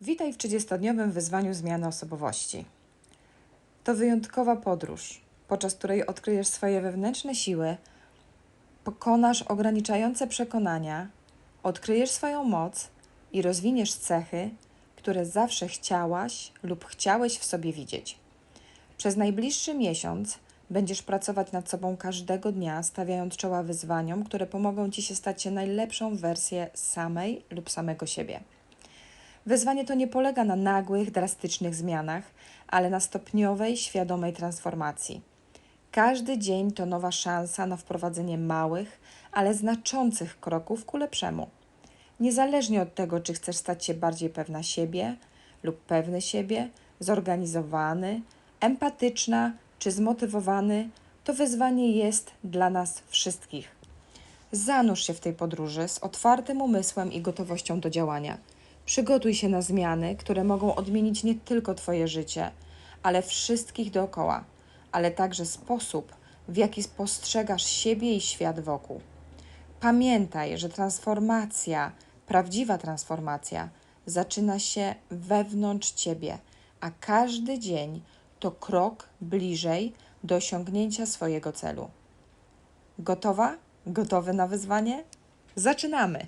Witaj w 30-dniowym wyzwaniu zmiany osobowości. To wyjątkowa podróż, podczas której odkryjesz swoje wewnętrzne siły, pokonasz ograniczające przekonania, odkryjesz swoją moc i rozwiniesz cechy, które zawsze chciałaś lub chciałeś w sobie widzieć. Przez najbliższy miesiąc będziesz pracować nad sobą każdego dnia, stawiając czoła wyzwaniom, które pomogą ci się stać się najlepszą wersję samej lub samego siebie. Wyzwanie to nie polega na nagłych, drastycznych zmianach, ale na stopniowej, świadomej transformacji. Każdy dzień to nowa szansa na wprowadzenie małych, ale znaczących kroków ku lepszemu. Niezależnie od tego, czy chcesz stać się bardziej pewna siebie lub pewny siebie, zorganizowany, empatyczna czy zmotywowany, to wyzwanie jest dla nas wszystkich. Zanurz się w tej podróży z otwartym umysłem i gotowością do działania. Przygotuj się na zmiany, które mogą odmienić nie tylko Twoje życie, ale wszystkich dookoła, ale także sposób, w jaki postrzegasz siebie i świat wokół. Pamiętaj, że transformacja, prawdziwa transformacja, zaczyna się wewnątrz ciebie, a każdy dzień to krok bliżej do osiągnięcia swojego celu. Gotowa? Gotowy na wyzwanie? Zaczynamy!